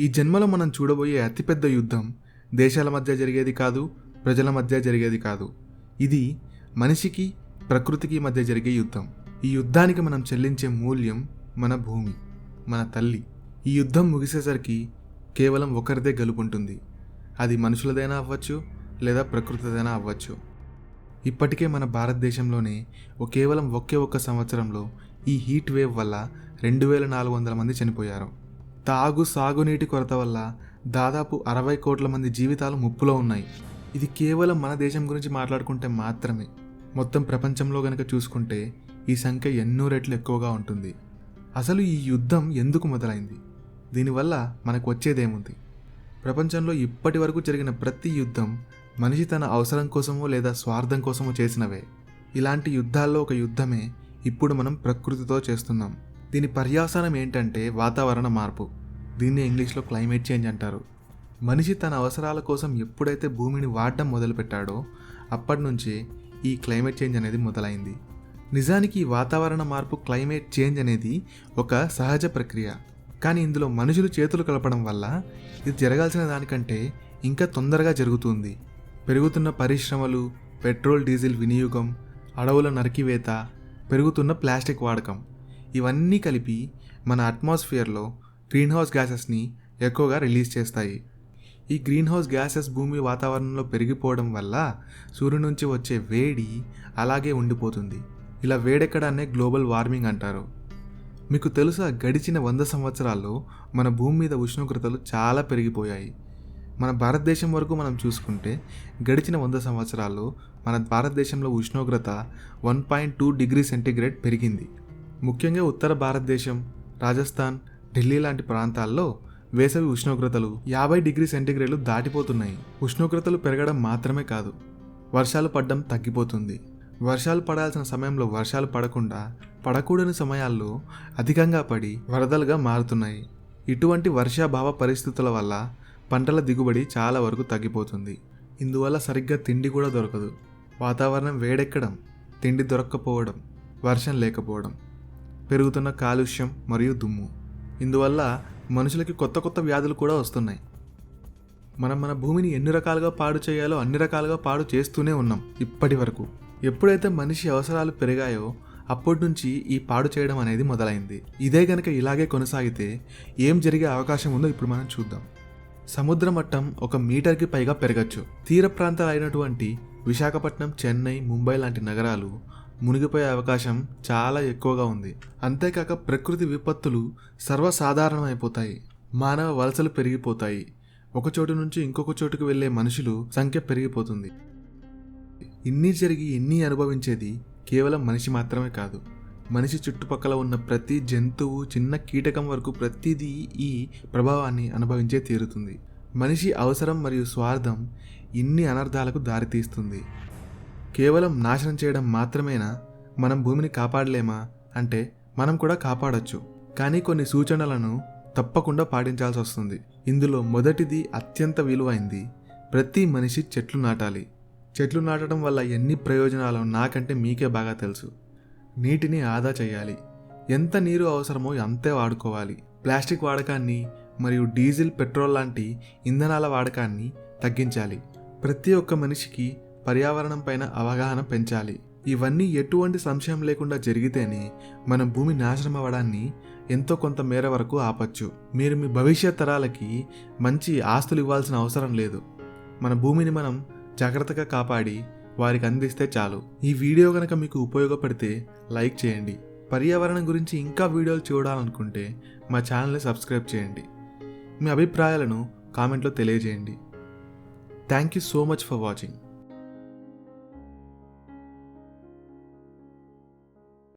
ఈ జన్మలో మనం చూడబోయే అతిపెద్ద యుద్ధం దేశాల మధ్య జరిగేది కాదు ప్రజల మధ్య జరిగేది కాదు. ఇది మనిషికి ప్రకృతికి మధ్య జరిగే యుద్ధం. ఈ యుద్ధానికి మనం చెల్లించే మూల్యం మన భూమి మన తల్లి. ఈ యుద్ధం ముగిసేసరికి కేవలం ఒకరిదే గెలుపుంటుంది. అది మనుషులదైనా అవ్వచ్చు లేదా ప్రకృతిదైనా అవ్వచ్చు. ఇప్పటికే మన భారతదేశంలోనే కేవలం ఒకే ఒక్క సంవత్సరంలో ఈ హీట్ వేవ్ వల్ల రెండు వేల నాలుగు వందల మంది చనిపోయారు. తాగు సాగునీటి కొరత వల్ల దాదాపు అరవై కోట్ల మంది జీవితాలు ముప్పులో ఉన్నాయి. ఇది కేవలం మన దేశం గురించి మాట్లాడుకుంటే మాత్రమే. మొత్తం ప్రపంచంలో గనక చూసుకుంటే ఈ సంఖ్య ఎన్నో రెట్లు ఎక్కువగా ఉంటుంది. అసలు ఈ యుద్ధం ఎందుకు మొదలైంది? దీనివల్ల మనకు వచ్చేదేముంది? ప్రపంచంలో ఇప్పటి వరకు జరిగిన ప్రతి యుద్ధం మనిషి తన అవసరం కోసమో లేదా స్వార్థం కోసమో చేసినవే. ఇలాంటి యుద్ధాల్లో ఒక యుద్ధమే ఇప్పుడు మనం ప్రకృతితో చేస్తున్నాం. దీని పర్యావసనం ఏంటంటే వాతావరణ మార్పు. దీన్ని ఇంగ్లీష్లో క్లైమేట్ చేంజ్ అంటారు. మనిషి తన అవసరాల కోసం ఎప్పుడైతే భూమిని వాడడం మొదలుపెట్టాడో అప్పటి నుంచి ఈ క్లైమేట్ చేంజ్ అనేది మొదలైంది. నిజానికి వాతావరణ మార్పు క్లైమేట్ చేంజ్ అనేది ఒక సహజ ప్రక్రియ. కానీ ఇందులో మనుషులు చేతులు కలపడం వల్ల ఇది జరగాల్సిన దానికంటే ఇంకా తొందరగా జరుగుతుంది. పెరుగుతున్న పరిశ్రమలు పెట్రోల్ డీజిల్ వినియోగం అడవుల నరికివేత పెరుగుతున్న ప్లాస్టిక్ వాడకం. ఇవన్నీ కలిపి మన అట్మాస్ఫియర్లో గ్రీన్ హౌస్ గ్యాసెస్ని ఎక్కువగా రిలీజ్ చేస్తాయి. ఈ గ్రీన్ హౌస్ గ్యాసెస్ భూమి వాతావరణంలో పెరిగిపోవడం వల్ల సూర్యుడి నుంచి వచ్చే వేడి అలాగే ఉండిపోతుంది. ఇలా వేడెక్కడాన్నే గ్లోబల్ వార్మింగ్ అంటారు. మీకు తెలుసా గడిచిన వంద సంవత్సరాల్లో మన భూమి మీద ఉష్ణోగ్రతలు చాలా పెరిగిపోయాయి. మన భారతదేశం వరకు మనం చూసుకుంటే గడిచిన వంద సంవత్సరాల్లో మన భారతదేశంలో ఉష్ణోగ్రత one point two degree centigrade పెరిగింది. ముఖ్యంగా ఉత్తర భారతదేశం రాజస్థాన్ ఢిల్లీ లాంటి ప్రాంతాల్లో వేసవి ఉష్ణోగ్రతలు యాభై డిగ్రీ సెంటీగ్రేడ్లు దాటిపోతున్నాయి. ఉష్ణోగ్రతలు పెరగడం మాత్రమే కాదు వర్షాలు పడడం తగ్గిపోతుంది. వర్షాలు పడాల్సిన సమయంలో వర్షాలు పడకుండా పడకూడని సమయాల్లో అధికంగా పడి వరదలుగా మారుతున్నాయి. ఇటువంటి వర్షాభావ పరిస్థితుల వల్ల పంటల దిగుబడి చాలా వరకు తగ్గిపోతుంది. ఇందువల్ల సరిగ్గా తిండి కూడా దొరకదు. వాతావరణం వేడెక్కడం తిండి దొరక్కపోవడం వర్షం లేకపోవడం. పెరుగుతున్న కాలుష్యం మరియు దుమ్ము. ఇందువల్ల మనుషులకి కొత్త కొత్త వ్యాధులు కూడా వస్తున్నాయి. మనం మన భూమిని ఎన్ని రకాలుగా పాడు చేయాలో అన్ని రకాలుగా పాడు చేస్తూనే ఉన్నాం ఇప్పటి వరకు. ఎప్పుడైతే మనిషి అవసరాలు పెరిగాయో అప్పటి నుంచి ఈ పాడు చేయడం అనేది మొదలైంది. ఇదే గనక ఇలాగే కొనసాగితే ఏం జరిగే అవకాశం ఉందో ఇప్పుడు మనం చూద్దాం. సముద్ర మట్టం ఒక మీటర్కి పైగా పెరగచ్చు. తీర ప్రాంతాలు అయినటువంటి విశాఖపట్నం చెన్నై ముంబై లాంటి నగరాలు మునిగిపోయే అవకాశం చాలా ఎక్కువగా ఉంది. అంతేకాక ప్రకృతి విపత్తులు సర్వసాధారణమైపోతాయి. మానవ వలసలు పెరిగిపోతాయి. ఒక చోటు నుంచి ఇంకొక చోటుకు వెళ్ళే మనుషులు సంఖ్య పెరిగిపోతుంది. ఇన్ని జరిగి ఇన్ని అనుభవించేది కేవలం మనిషి మాత్రమే కాదు. మనిషి చుట్టుపక్కల ఉన్న ప్రతి జంతువు చిన్న కీటకం వరకు ప్రతిదీ ఈ ప్రభావాన్ని అనుభవించే తీరుతుంది. మనిషి అవసరం మరియు స్వార్థం ఇన్ని అనర్థాలకు దారితీస్తుంది. కేవలం నాశనం చేయడం మాత్రమేనా? మనం భూమిని కాపాడలేమా? అంటే మనం కూడా కాపాడచ్చు. కానీ కొన్ని సూచనలను తప్పకుండా పాటించాల్సి వస్తుంది. ఇందులో మొదటిది అత్యంత విలువైంది. ప్రతి మనిషి చెట్లు నాటాలి. చెట్లు నాటడం వల్ల ఎన్ని ప్రయోజనాలు నాకంటే మీకే బాగా తెలుసు. నీటిని ఆదా చేయాలి. ఎంత నీరు అవసరమో అంతే వాడుకోవాలి. ప్లాస్టిక్ వాడకాన్ని మరియు డీజిల్ పెట్రోల్ లాంటి ఇంధనాల వాడకాన్ని తగ్గించాలి. ప్రతి ఒక్క మనిషికి పర్యావరణం పైన అవగాహన పెంచాలి. ఇవన్నీ ఎటువంటి సంశయం లేకుండా జరిగితేనే మనం భూమి నాశనం అవ్వడాన్ని ఎంతో కొంత మేర వరకు ఆపచ్చు. మీరు మీ భవిష్యత్ తరాలకి మంచి ఆస్తులు ఇవ్వాల్సిన అవసరం లేదు. మన భూమిని మనం జాగ్రత్తగా కాపాడి వారికి అందిస్తే చాలు. ఈ వీడియో కనుక మీకు ఉపయోగపడితే లైక్ చేయండి. పర్యావరణం గురించి ఇంకా వీడియోలు చూడాలనుకుంటే మా ఛానల్ని సబ్స్క్రైబ్ చేయండి. మీ అభిప్రాయాలను కామెంట్లో తెలియజేయండి. Thank you so much for watching.